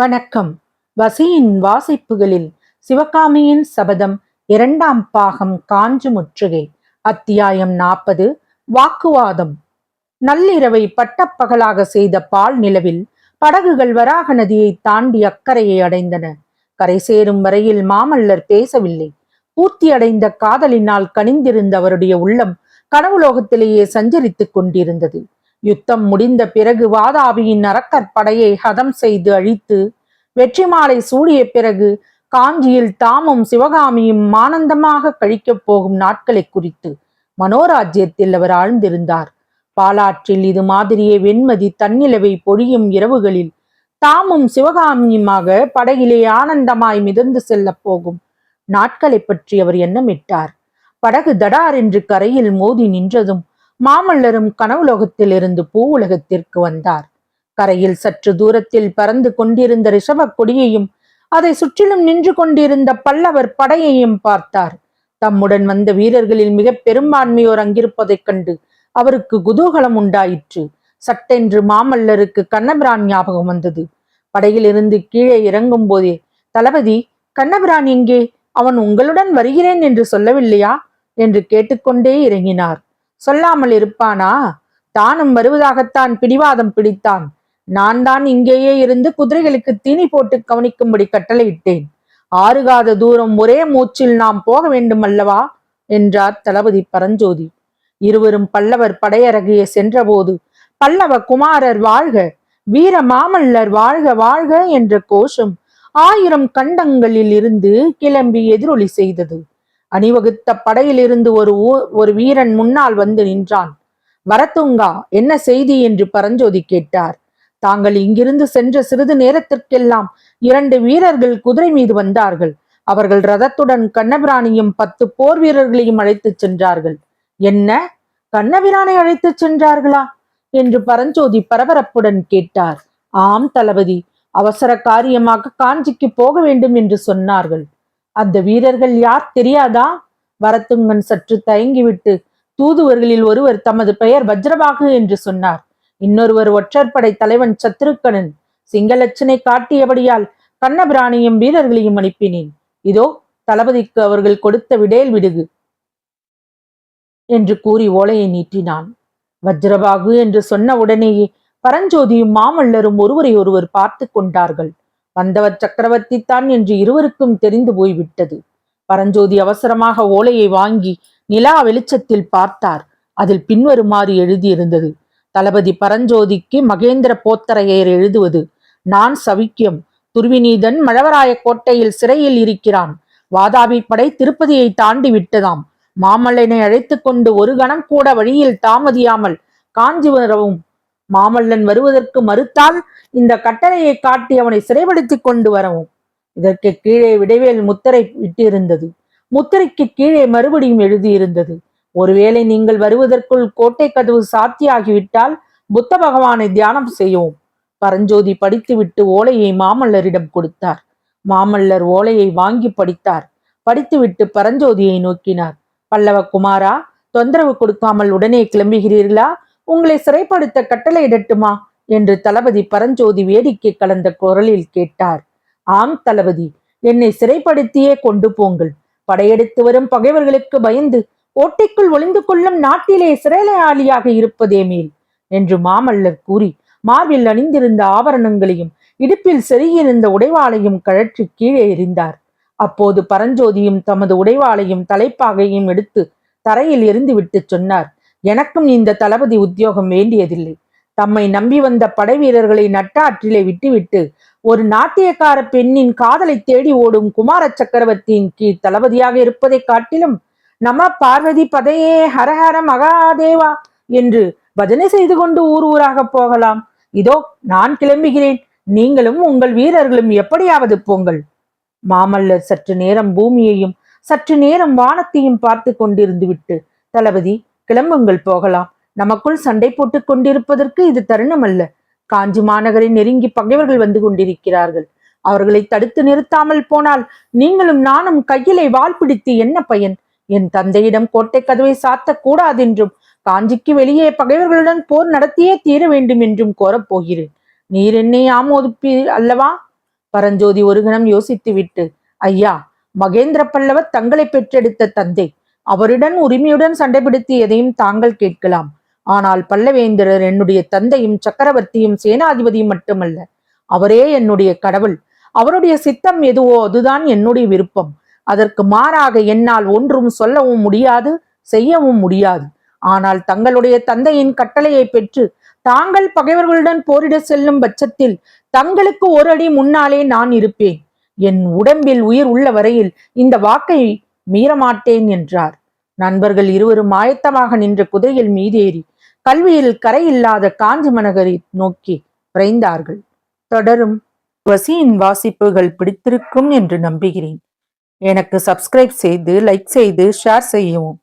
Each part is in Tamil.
வணக்கம். வசியின் வாசிப்புகளில் சிவகாமியின் சபதம் இரண்டாம் பாகம் காஞ்சு முற்றுகை. அத்தியாயம் நாற்பது வாக்குவாதம். நள்ளிரவை பட்டப்பகலாக செய்த பால் நிலவில் படகுகள் வராக நதியை தாண்டி அக்கறையை அடைந்தன. கரை சேரும் வரையில் மாமல்லர் பேசவில்லை. பூர்த்தியடைந்த காதலினால் கனிந்திருந்த அவருடைய உள்ளம் கனவுலோகத்திலேயே சஞ்சரித்துக் கொண்டிருந்தது. யுத்தம் முடிந்த பிறகு வாதாபியின் அரக்கர் படையை ஹதம் செய்து அழித்து வெற்றி மாலை சூடிய பிறகு காஞ்சியில் தாமும் சிவகாமியும் ஆனந்தமாக கழிக்கப் போகும் நாட்களை குறித்து மனோராஜ்யத்தில் அவர் ஆழ்ந்திருந்தார். பாலாற்றில் இது மாதிரியே வெண்மதி தன்னிலவை பொழியும் இரவுகளில் தாமும் சிவகாமியுமாக படகிலே ஆனந்தமாய் மிதந்து செல்லப் போகும் நாட்களை பற்றி அவர் எண்ணமிட்டார். படகு தடார் என்று கரையில் மோதி நின்றதும் மாமல்லரும் கனவுலோகத்திலிருந்து பூவுலகத்திற்கு வந்தார். கரையில் சற்று தூரத்தில் பறந்து கொண்டிருந்த ரிஷப கொடியையும் அதை சுற்றிலும் நின்று கொண்டிருந்த பல்லவர் படையையும் பார்த்தார். தம்முடன் வந்த வீரர்களில் மிக பெரும்பான்மையோர் அங்கிருப்பதைக் கண்டு அவருக்கு குதூகலம் உண்டாயிற்று. சட்டென்று மாமல்லருக்கு கண்ணபிரான் ஞாபகம் வந்தது. படையிலிருந்து கீழே இறங்கும் போதே தளபதி கண்ணபிரான் எங்கே? அவன் உங்களுடன் வருகிறேன் என்று சொல்லவில்லையா? என்று கேட்டுக்கொண்டே இறங்கினார். சொல்லாமல் இருப்பானா? தானும் வருவதாகத்தான் பிடிவாதம் பிடித்தான். நான் தான் இங்கேயே இருந்து குதிரைகளுக்கு தீனி போட்டு கவனிக்கும்படி கட்டளையிட்டேன். ஆறுகாத தூரம் ஒரே மூச்சில் நாம் போக வேண்டும் அல்லவா என்றார் தளபதி பரஞ்சோதி. இருவரும் பல்லவர் படையரகையே சென்றபோது பல்லவ குமாரர் வாழ்க வீர மாமல்லர் வாழ்க வாழ்க என்ற கோஷம் ஆயிரம் கண்டங்களில் இருந்து கிளம்பி எதிரொலி செய்தது. அணிவகுத்த படையிலிருந்து ஒரு ஒரு வீரன் முன்னால் வந்து நின்றான். வரத்துங்கா என்ன செய்தி? என்று பரஞ்சோதி கேட்டார். தாங்கள் இங்கிருந்து சென்ற சிறிது நேரத்திற்கெல்லாம் இரண்டு வீரர்கள் குதிரை மீது வந்தார்கள். அவர்கள் ரதத்துடன் கண்ணபிராணியும் பத்து போர் வீரர்களையும் அழைத்துச் சென்றார்கள். என்ன? கண்ணபிரானை அழைத்துச் சென்றார்களா? என்று பரஞ்சோதி பரபரப்புடன் கேட்டார். ஆம் தளபதி. அவசர காரியமாக காஞ்சிக்கு போக வேண்டும் என்று சொன்னார்கள். அந்த வீரர்கள் யார் தெரியாதா? வரத்துங்கன் சற்று தயங்கிவிட்டு தூதுவர்களில் ஒருவர் தமது பெயர் வஜ்ரபாகு என்று சொன்னார். இன்னொருவர் ஒற்றற்படை தலைவன் சத்ருக்கனன் சிங்களச்சனை காட்டியபடியால் கண்ணபிராணியும் வீரர்களையும் அனுப்பினேன். இதோ தளபதிக்கு அவர்கள் கொடுத்த விடேல் விடுகு என்று கூறி ஓலையை நீட்டினான். வஜ்ரபாகு என்று சொன்ன உடனேயே பரஞ்சோதியும் மாமல்லரும் ஒருவரை ஒருவர் பார்த்து கொண்டார்கள். வந்தவர் சக்கரவர்த்தி தான் என்று இருவருக்கும் தெரிந்து போய்விட்டது. பரஞ்சோதி அவசரமாக ஓலையை வாங்கி நிலா வெளிச்சத்தில் பார்த்தார். அதில் பின்வருமாறு எழுதியிருந்தது. தளபதி பரஞ்சோதிக்கு மகேந்திர போத்தரையர் எழுதுவது நான் சவிக்கியம் துருவிநீதன் மழவராய கோட்டையில் சிறையில் இருக்கிறான். வாதாபி படை திருப்பதியை தாண்டி விட்டதாம். மாமல்லனை அழைத்து கொண்டு ஒரு கணம் கூட வழியில் தாமதியாமல் காஞ்சி வரவும் மாமல்லன் வருவதற்கு மறுத்தால் இந்த கட்டளையை காட்டி அவனை சிறைப்படுத்திக் கொண்டு வரவும். இதற்கு கீழே விடைவேல் முத்திரை விட்டிருந்தது முத்திரைக்கு கீழே மறுபடியும் எழுதியிருந்தது. ஒருவேளை நீங்கள் வருவதற்குள் கோட்டை கதவு சாத்தியாகிவிட்டால் புத்த பகவானை தியானம் செய்யவும். பரஞ்சோதி படித்துவிட்டு ஓலையை மாமல்லரிடம் கொடுத்தார். மாமல்லர் ஓலையை வாங்கி படித்தார். படித்துவிட்டு பரஞ்சோதியை நோக்கினார். பல்லவ குமாரா தொந்தரவு கொடுக்காமல் உடனே கிளம்புகிறீர்களா? உங்களை சிறைப்படுத்த கட்டளையிடட்டுமா? என்று தளபதி பரஞ்சோதி வேடிக்கை கலந்த குரலில் கேட்டார். ஆம் தளபதி என்னை சிறைப்படுத்தியே கொண்டு போங்கள். படையெடுத்து வரும் பகைவர்களுக்கு பயந்து ஓட்டைக்குள் ஒளிந்து கொள்ளும் நாட்டிலே சிறையாளியாக இருப்பதே மேல் என்று மாமல்லர் கூறி மார்பில் அணிந்திருந்த ஆபரணங்களையும் இடுப்பில் செருகியிருந்த உடைவாளையும் கழற்றி கீழே எறிந்தார். அப்போது பரஞ்சோதியும் தமது உடைவாளையும் தலைப்பாகையும் எடுத்து தரையில் எறிந்துவிட்டு சொன்னார். எனக்கும் இந்த தளபதி உத்தியோகம் வேண்டியதில்லை. தம்மை நம்பி வந்த படை வீரர்களை நட்டாற்றிலே விட்டுவிட்டு ஒரு நாட்டியக்கார பெண்ணின் காதலை தேடி ஓடும் குமார சக்கரவர்த்தியின் கீழ் தளபதியாக இருப்பதைக் காட்டிலும் நம பார்வதி பதையே ஹரஹர மகாதேவா என்று பஜனை செய்து கொண்டு ஊர் ஊராக போகலாம். இதோ நான் கிளம்புகிறேன். நீங்களும் உங்கள் வீரர்களும் எப்படியாவது போங்கள். மாமல்லர் சற்று நேரம் பூமியையும் சற்று நேரம் வானத்தையும் பார்த்து கொண்டிருந்து விட்டு தளபதி கிளம்புங்கள் போகலாம். நமக்குள் சண்டை போட்டுக் கொண்டிருப்பதற்கு இது தருணம் அல்ல காஞ்சி மாநகரை நெருங்கி பகைவர்கள் வந்து கொண்டிருக்கிறார்கள். அவர்களை தடுத்து நிறுத்தாமல் போனால் நீங்களும் நானும் கையிலே வால் பிடித்து என்ன பயன்? என் தந்தையிடம் கோட்டை கதவை சாத்தக் கூடாதென்றும் காஞ்சிக்கு வெளியே பகைவர்களுடன் போர் நடத்தியே தீர வேண்டும் என்றும் கோரப் போகிறேன். நீர் என்னை ஆமோதிப்பீர் அல்லவா? பரஞ்சோதி ஒரு கணம் யோசித்துவிட்டு ஐயா மகேந்திர பல்லவர் தங்களை பெற்றெடுத்த தந்தை அவருடன் உரிமையுடன் சண்டைபிடித்து எதையும் தாங்கள் கேட்கலாம். ஆனால் பல்லவேந்திரர் என்னுடைய தந்தையும் சக்கரவர்த்தியும் சேனாதிபதியும் மட்டுமல்ல அவரே என்னுடைய கடவுள். அவருடைய சித்தம் எதுவோ அதுதான் என்னுடைய விருப்பம். அதற்கு மாறாக என்னால் ஒன்றும் சொல்லவும் முடியாது செய்யவும் முடியாது. ஆனால் தங்களுடைய தந்தையின் கட்டளையை பெற்று தாங்கள் பகைவர்களுடன் போரிட செல்லும் பட்சத்தில் தங்களுக்கு ஒரு அடி முன்னாலே நான் இருப்பேன். என் உடம்பில் உயிர் உள்ள வரையில் இந்த வாக்கை மீறமாட்டேன் என்றார். நண்பர்கள் இருவரும் ஆயத்தமாக நின்ற குதிரையில் மீதேறி கல்வியில் கரையில்லாத காஞ்சி மனகரை நோக்கி விரைந்தார்கள். தொடரும் வசியின் வாசிப்புகள் பிடித்திருக்கும் என்று நம்புகிறேன். எனக்கு சப்ஸ்கிரைப் செய்து லைக் செய்து ஷேர் செய்யவும்.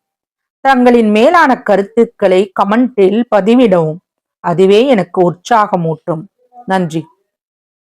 தங்களின் மேலான கருத்துக்களை கமெண்டில் பதிவிடவும். அதுவே எனக்கு உற்சாகமூட்டும். நன்றி.